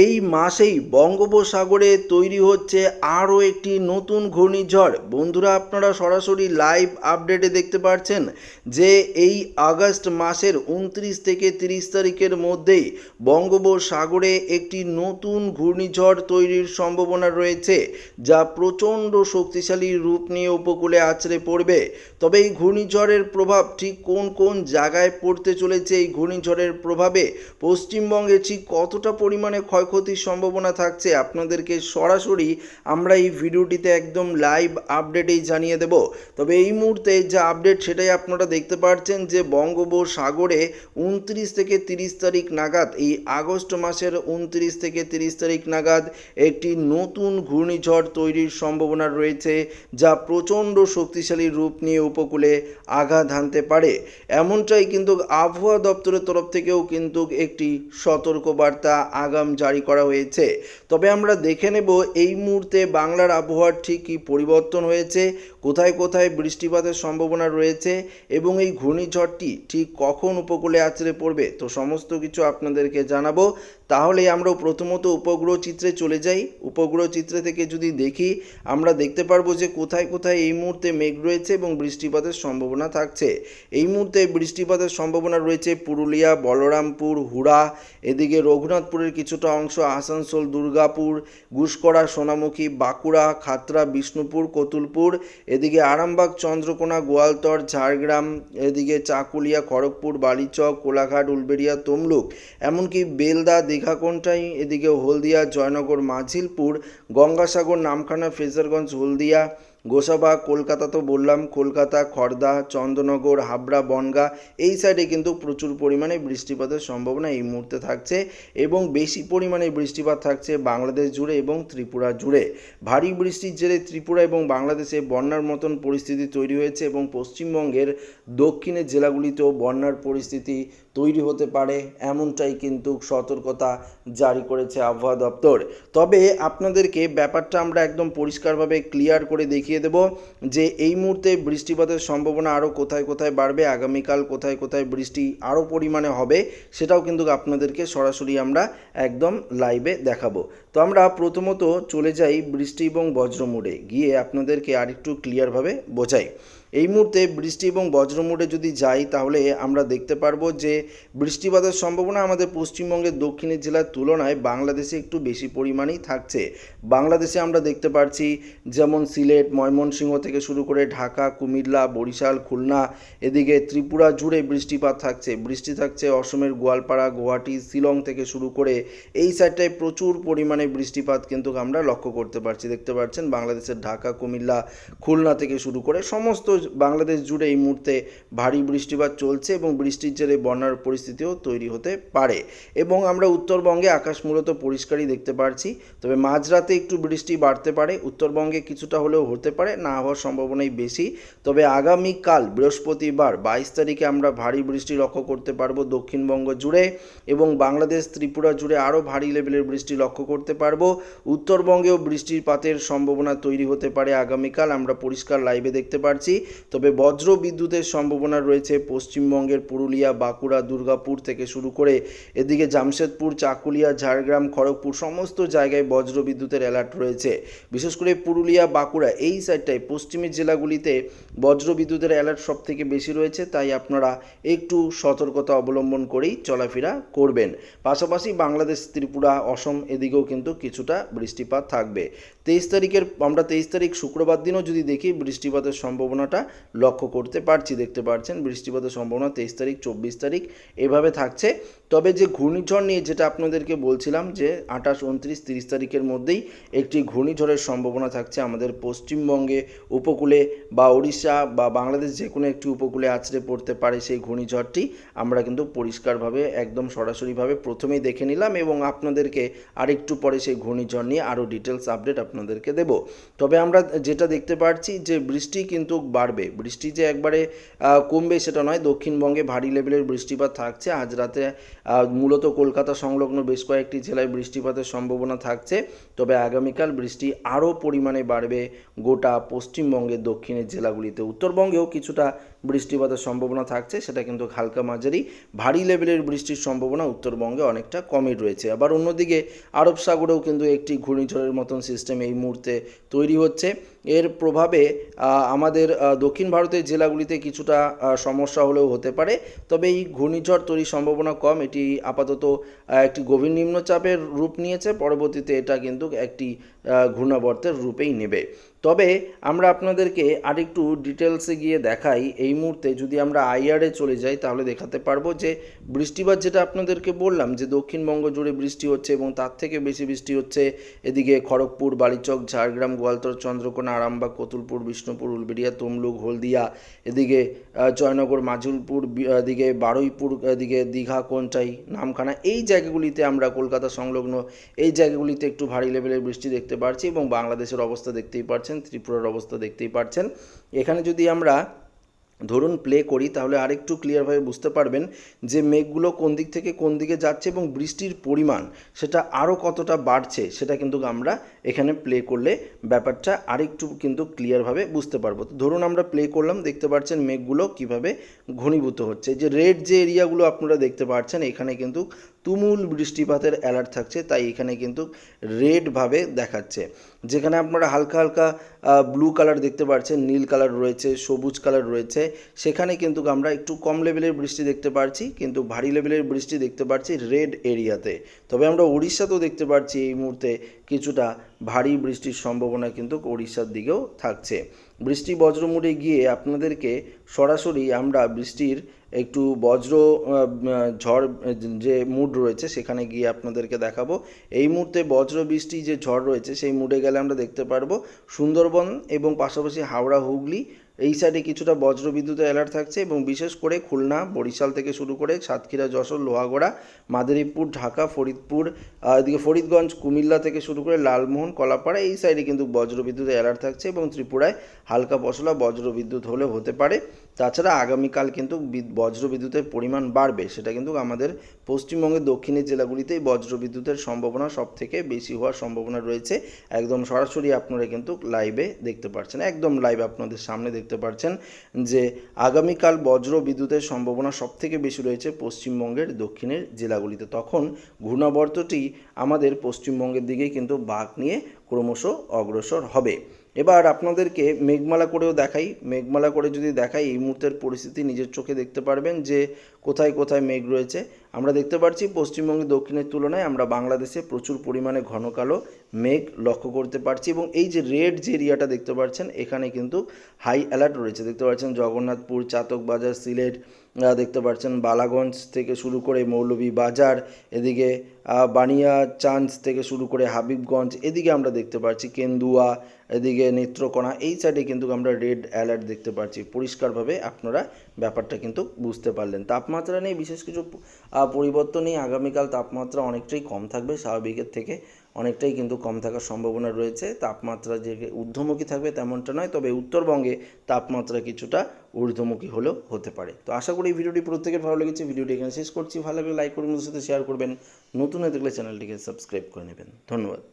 এই মাসেই বঙ্গোপসাগরে তৈরি হচ্ছে আরও একটি নতুন ঘূর্ণিঝড়। বন্ধুরা, আপনারা সরাসরি লাইভ আপডেটে দেখতে পাচ্ছেন যে এই আগস্ট মাসের উনত্রিশ থেকে তিরিশ তারিখের মধ্যেই বঙ্গোপসাগরে একটি নতুন ঘূর্ণিঝড় তৈরির সম্ভাবনা রয়েছে, যা প্রচণ্ড শক্তিশালী রূপ নিয়ে উপকূলে আছড়ে পড়বে। তবে এই ঘূর্ণিঝড়ের প্রভাব ঠিক কোন কোন জায়গায় পড়তে চলেছে? এই ঘূর্ণিঝড়ের প্রভাবে পশ্চিমবঙ্গে ঠিক কতটা পরিমাণে ক্ষয়ক্ষতির সম্ভাবনা থাকছে, আপনাদেরকে সরাসরি আমরা এই ভিডিওটিতে একদম লাইভ আপডেটেই জানিয়ে দেব। তবে এই মুহূর্তে যে আপডেট সেটাই আপনারা দেখতে পাচ্ছেন যে বঙ্গোপসাগরে উনত্রিশ থেকে তিরিশ তারিখ নাগাদ, এই আগস্ট মাসের উনত্রিশ থেকে তিরিশ তারিখ নাগাদ একটি নতুন ঘূর্ণিঝড় তৈরির সম্ভাবনা রয়েছে, যা প্রচণ্ড শক্তিশালী রূপ নিয়ে উপকূলে আঘাত হানতে পারে। এমনটাই কিন্তু আবহাওয়া দপ্তরের তরফ থেকেও কিন্তু একটি সতর্কবার্তা আগাম জারি করা হয়েছে। তবে আমরা দেখে নেব এই মুহূর্তে বাংলার আবহাওয়ার ঠিক কী পরিবর্তন হয়েছে, কোথায় কোথায় বৃষ্টিপাতের সম্ভাবনা রয়েছে এবং এই ঘূর্ণিঝড়টি ঠিক কখন উপকূলে আছড়ে পড়বে, তো সমস্ত কিছু আপনাদেরকে জানাব। তাহলে আমরা প্রথমত উপগ্রহ চিত্রে চলে যাই। উপগ্রহ চিত্রে থেকে যদি দেখি, আমরা দেখতে পারব যে কোথায় কোথায় এই মুহূর্তে মেঘ রয়েছে এবং বৃষ্টিপাতের সম্ভাবনা থাকছে। এই মুহূর্তে বৃষ্টিপাতের সম্ভাবনা রয়েছে পুরুলিয়া, বলরামপুর, হুড়া, এদিকে রঘুনাথপুরের কিছুটা অংশ আসানসোল, দুর্গাপুর গুসকরা সোনামুখী, বাঁকুড়া খাতড়া বিষ্ণুপুর, কতুলপুর, এদিকে আরামবাগ, চন্দ্রকোনা, গোয়ালতর, ঝাড়গ্রাম, এদিকে চাকুলিয়া, খড়গপুর, বালিচক, কোলাঘাট, উলবেড়িয়া, তমলুক, এমনকি বেলদা দীঘাকোনটাই এদিকে হলদিয়া, জয়নগর, মাঝিলপুর, গঙ্গাসাগর, নামখানা ফ্রেজারগঞ্জ হলদিয়া, গোসাবা, কলকাতা তো বললাম, কলকাতা খড়দা চন্দ্রনগর হাবড়া, বনগা, এই সাইডে কিন্তু প্রচুর পরিমাণে বৃষ্টিপাতের সম্ভাবনা এই মুহূর্তে থাকছে এবং বেশি পরিমাণে বৃষ্টিপাত থাকছে বাংলাদেশ জুড়ে এবং ত্রিপুরা জুড়ে। ভারী বৃষ্টির জেরে ত্রিপুরা এবং বাংলাদেশে বন্যার মতন পরিস্থিতি তৈরি হয়েছে এবং পশ্চিমবঙ্গের দক্ষিণের জেলাগুলিতেও বন্যার পরিস্থিতি তৈরি হতে পারে, এমনটাই কিন্তু সতর্কতা জারি করেছে আবহাওয়া দপ্তর। তবে আপনাদেরকে ব্যাপারটা আমরা একদম পরিষ্কারভাবে ক্লিয়ার করে দেখিয়ে দেব যে এই মুহূর্তে বৃষ্টিপাতের সম্ভাবনা আরও কোথায় কোথায় বাড়বে, আগামীকাল কোথায় কোথায় বৃষ্টি আরও পরিমাণে হবে, সেটাও কিন্তু আপনাদেরকে সরাসরি আমরা একদম লাইভে দেখাবো। তো আমরা প্রথমত চলে যাই বৃষ্টি এবং বজ্র মোড়ে গিয়ে আপনাদেরকে আরেকটু ক্লিয়ারভাবে বোঝাই। এই মুহূর্তে বৃষ্টি এবং বজ্র মোড়ে যদি যাই, তাহলে আমরা দেখতে পারব যে বৃষ্টিপাতের সম্ভাবনা আমাদের পশ্চিমবঙ্গের দক্ষিণের জেলার তুলনায় বাংলাদেশে একটু বেশি পরিমাণেই থাকছে। বাংলাদেশে আমরা দেখতে পাচ্ছি যেমন সিলেট, ময়মনসিংহ থেকে শুরু করে ঢাকা, কুমিল্লা, বরিশাল, খুলনা, এদিকে ত্রিপুরা জুড়ে বৃষ্টিপাত থাকছে। বৃষ্টি থাকছে অসমের গোয়ালপাড়া, গুয়াহাটি, শিলং থেকে শুরু করে এই সাইডটায় প্রচুর পরিমাণে বৃষ্টিপাত কিন্তু আমরা লক্ষ্য করতে পারছি। দেখতে পাচ্ছেন বাংলাদেশের ঢাকা, কুমিল্লা, খুলনা থেকে শুরু করে সমস্ত বাংলাদেশ জুড়ে এই মুহূর্তে ভারী বৃষ্টিপাত চলছে এবং বৃষ্টির জেরে বন্যার পরিস্থিতিও তৈরি হতে পারে। এবং আমরা উত্তরবঙ্গে আকাশ মূলত পরিষ্কারই দেখতে পারছি, তবে মাঝরাতে একটু বৃষ্টি বাড়তে পারে, উত্তরবঙ্গে কিছুটা হলেও হতে পারে, না হওয়ার সম্ভাবনাই বেশি। তবে আগামীকাল বৃহস্পতিবার বাইশ তারিখে আমরা ভারী বৃষ্টি লক্ষ্য করতে পারব দক্ষিণবঙ্গ জুড়ে এবং বাংলাদেশ ত্রিপুরা জুড়ে আরও ভারী লেভেলের বৃষ্টি লক্ষ্য করতে পারব। উত্তরবঙ্গেও বৃষ্টিপাতের সম্ভাবনা তৈরি হতে পারে আগামীকাল, আমরা পরিষ্কার লাইভে দেখতে পাচ্ছি তবে বজ্র বিদ্যুতের সম্ভাবনা রয়েছে পশ্চিমবঙ্গের পুরুলিয়া, বাঁকুড়া, দুর্গাপুর থেকে শুরু করে এদিকে জামশেদপুর, চাকুলিয়া, ঝাড়গ্রাম, খড়গপুর সমস্ত জায়গায় বজ্র বিদ্যুতের অ্যালার্ট রয়েছে। বিশেষ করে পুরুলিয়া, বাঁকুড়া এই সাইডটায় পশ্চিমের জেলাগুলিতে বজ্র বিদ্যুতের অ্যালার্ট সব থেকে বেশি রয়েছে, তাই আপনারা একটু সতর্কতা অবলম্বন করেই চলাফেরা করবেন। পাশাপাশি বাংলাদেশ, ত্রিপুরা, অসম এদিকেও কিন্তু কিছুটা বৃষ্টিপাত থাকবে। তেইশ তারিখের, আমরা তেইশ তারিখ শুক্রবার দিনও যদি দেখি বৃষ্টিপাতের সম্ভাবনাটা লক্ষ্য করতে পারছি দেখতে পাচ্ছেন বৃষ্টিপাতের সম্ভাবনা তেইশ তারিখ চব্বিশ তারিখ এভাবে থাকছে। তবে যে ঘূর্ণিঝড় নিয়ে যেটা আপনাদেরকে বলছিলাম যে আঠাশ, উনত্রিশ, তিরিশ তারিখের মধ্যেই একটি ঘূর্ণিঝড়ের সম্ভাবনা থাকছে আমাদের পশ্চিমবঙ্গে উপকূলে বা ওড়িশা বা বাংলাদেশ যে কোনো একটি উপকূলে আছড়ে পড়তে পারে সেই ঘূর্ণিঝড়টি। আমরা কিন্তু পরিষ্কারভাবে একদম সরাসরিভাবে প্রথমেই দেখে নিলাম এবং আপনাদেরকে আরেকটু পরে সেই ঘূর্ণিঝড় নিয়ে আরও ডিটেলস আপডেট আপনাদেরকে দেব। তবে আমরা যেটা দেখতে পাচ্ছি যে বৃষ্টি কিন্তু বাড়বে। বৃষ্টি যে একবারে কমবে সেটা নয়, দক্ষিণবঙ্গে ভারী লেভেলের বৃষ্টিপাত থাকছে। আজ রাতে মূলত কলকাতা সংলগ্ন বেশ কয়েকটি জেলায় বৃষ্টিপাতের সম্ভাবনা থাকছে। তবে আগামীকাল বৃষ্টি আরও পরিমাণে বাড়বে গোটা পশ্চিমবঙ্গের দক্ষিণের জেলাগুলিতে। উত্তরবঙ্গেও কিছুটা বৃষ্টিপাতের সম্ভাবনা থাকছে, সেটা কিন্তু হালকা মাঝারি। ভারী লেভেলের বৃষ্টির সম্ভাবনা উত্তরবঙ্গে অনেকটা কমই রয়েছে। আবার অন্যদিকে আরব সাগরেও কিন্তু একটি ঘূর্ণিঝড়ের মতন সিস্টেম এই মুহূর্তে তৈরি হচ্ছে। এর প্রভাবে আমাদের দক্ষিণ ভারতের জেলাগুলিতে কিছুটা সমস্যা হলেও হতে পারে। তবে এই ঘূর্ণিঝড় তৈরির সম্ভাবনা কম। এটি আপাতত একটি গভীর নিম্নচাপের রূপ নিয়েছে। পরবর্তীতে এটা কিন্তু একটি ঘূর্ণাবর্তের রূপেই নেবে। তবে আমরা আপনাদেরকে আরেকটু ডিটেলসে গিয়ে দেখাই। এই মুহূর্তে যদি আমরা আইআরে চলে যাই, তাহলে দেখাতে পারব যে বৃষ্টিপাত যেটা আপনাদেরকে বললাম, যে দক্ষিণবঙ্গ জুড়ে বৃষ্টি হচ্ছে এবং তার থেকে বেশি বৃষ্টি হচ্ছে এদিকে খড়গপুর, বালিচক, ঝাড়গ্রাম, গোয়ালতর, চন্দ্রকোনা, আরামবাগ, কতুলপুর, বিষ্ণুপুর, উলবেড়িয়া, তমলুক, হলদিয়া, এদিকে জয়নগর মাজুলপুর এদিকে বারুইপুর, এদিকে দীঘা, কোনটাই, নামখানা, এই জায়গাগুলিতে আমরা কলকাতা সংলগ্ন, এই জায়গাগুলিতে একটু ভারী লেভেলের বৃষ্টি দেখতে পাচ্ছি এবং বাংলাদেশের অবস্থা দেখতেই পাচ্ছেন, ত্রিপুরার অবস্থা দেখতেই পাচ্ছেন এখানে যদি আমরা ধরুন প্লে করি, তাহলে আরেকটু ক্লিয়ারভাবে বুঝতে পারবেন যে মেঘগুলো কোন দিক থেকে কোন দিকে যাচ্ছে এবং বৃষ্টির পরিমাণ সেটা আরও কতটা বাড়ছে, সেটা কিন্তু আমরা এখানে প্লে করলে ব্যাপারটা আরেকটু কিন্তু ক্লিয়ারভাবে বুঝতে পারব। তো ধরুন আমরা প্লে করলাম, দেখতে পাচ্ছেন মেঘগুলো কীভাবে ঘনীভূত হচ্ছে। যে রেড যে এরিয়াগুলো আপনারা দেখতে পাচ্ছেন, এখানে কিন্তু তুমুল বৃষ্টিপাতের অ্যালার্ট থাকছে, তাই এখানে কিন্তু রেডভাবে দেখাচ্ছে। যেখানে আপনারা হালকা হালকা ব্লু কালার দেখতে পাচ্ছেন নীল কালার রয়েছে, সবুজ কালার রয়েছে। সেখানে কিন্তু আমরা একটু কম লেভেলের বৃষ্টি দেখতে পাচ্ছি কিন্তু ভারী লেভেলের বৃষ্টি দেখতে পাচ্ছি রেড এরিয়াতে তবে আমরা উড়িষ্যাতেও দেখতে পাচ্ছি এই মুহূর্তে কিছুটা ভারী বৃষ্টির সম্ভাবনা কিন্তু উড়িষ্যার দিকেও থাকছে। বৃষ্টি বজ্রমুড়ে গিয়ে আপনাদেরকে সরাসরি আমরা বৃষ্টির একটু বজ্র ঝড়, যে মুড রয়েছে সেখানে গিয়ে আপনাদেরকে দেখাবো। এই মুহূর্তে বজ্র, বৃষ্টি, যে ঝড় রয়েছে সেই মুডে গেলে আমরা দেখতে পারব সুন্দরবন এবং পাশাপাশি হাওড়া, হুগলি, এই সাইডে কিছুটা বজ্র বিদ্যুতের অ্যালার্ট থাকছে এবং বিশেষ করে খুলনা, বরিশাল থেকে শুরু করে সাতক্ষীরা, যশোর, লোহাগড়া, মাদারীপুর, ঢাকা, ফরিদপুর এদিকে ফরিদগঞ্জ, কুমিল্লা থেকে শুরু করে লালমোহন, কলাপাড়া, এই সাইডে কিন্তু বজ্র বিদ্যুতের অ্যালার্ট থাকছে এবং ত্রিপুরায় হালকা পশলা বজ্র বিদ্যুৎ হলে হতে পারে। তাছাড়া আগামীকাল কিন্তু বজ্র বিদ্যুতের পরিমাণ বাড়বে। সেটা কিন্তু আমাদের পশ্চিমবঙ্গের দক্ষিণের জেলাগুলিতেই বজ্র বিদ্যুতের সম্ভাবনা সব থেকে বেশি হওয়ার সম্ভাবনা রয়েছে। একদম সরাসরি আপনারা কিন্তু লাইভে দেখতে পাচ্ছেন একদম লাইভ আপনাদের সামনে দেখতে পাচ্ছেন যে আগামীকাল বজ্র বিদ্যুতের সম্ভাবনা সব থেকে বেশি রয়েছে পশ্চিমবঙ্গের দক্ষিণের জেলাগুলিতে। তখন ঘূর্ণাবর্তটি আমাদের পশ্চিমবঙ্গের দিকেই কিন্তু বাঘ নিয়ে ক্রমশ অগ্রসর হবে। এবার আপনাদেরকে মেঘমালা করেও দেখাই। মেঘমালা করে যদি দেখাই এই মুহূর্তের পরিস্থিতি নিজের চোখে দেখতে পারবেন যে কোথায় কোথায় মেঘ রয়েছে। আমরা দেখতে পাচ্ছি পশ্চিমবঙ্গের দক্ষিণের তুলনায় আমরা বাংলাদেশে প্রচুর পরিমাণে ঘন কালো মেঘ লক্ষ্য করতে পারছি এবং এই যে রেড যে এরিয়াটা দেখতে পাচ্ছেন এখানে কিন্তু হাই অ্যালার্ট রয়েছে। দেখতে পাচ্ছেন জগন্নাথপুর চাতকবাজার সিলেট আহ, দেখতে পাচ্ছেন বালাগঞ্জ থেকে শুরু করে মৌলভী বাজার, এদিকে বানিয়া চান্স থেকে শুরু করে হাবিবগঞ্জ, এদিকে আমরা দেখতে পাচ্ছি কেন্দুয়া, এদিকে নেত্রকোনা, এই সাইডে কিন্তু আমরা রেড অ্যালার্ট দেখতে পাচ্ছি। পরিষ্কারভাবে আপনারা ব্যাপারটা কিন্তু বুঝতে পারলেন। তাপমাত্রা নিয়ে বিশেষ কিছু পরিবর্তন নেই। আগামীকাল তাপমাত্রা অনেকটাই কম থাকবে স্বাভাবিকের থেকে। অনেকটাই কিন্তু কম থাকার সম্ভাবনা রয়েছে। তাপমাত্রা যে ঊর্ধ্বমুখী থাকবে তেমনটা নয়, তবে উত্তরবঙ্গে তাপমাত্রা কিছুটা ঊর্ধ্বমুখী হলেও হতে পারে। তো আশা করি ভিডিওটি প্রত্যেকের ভালো লেগেছে। ভিডিওটি এখানে শেষ করছি। ভালো লাগলে লাইক বন্ধুদের সাথে শেয়ার করবেন। নতুন হয়ে থাকলে চ্যানেলটিকে সাবস্ক্রাইব করে নেবেন। ধন্যবাদ।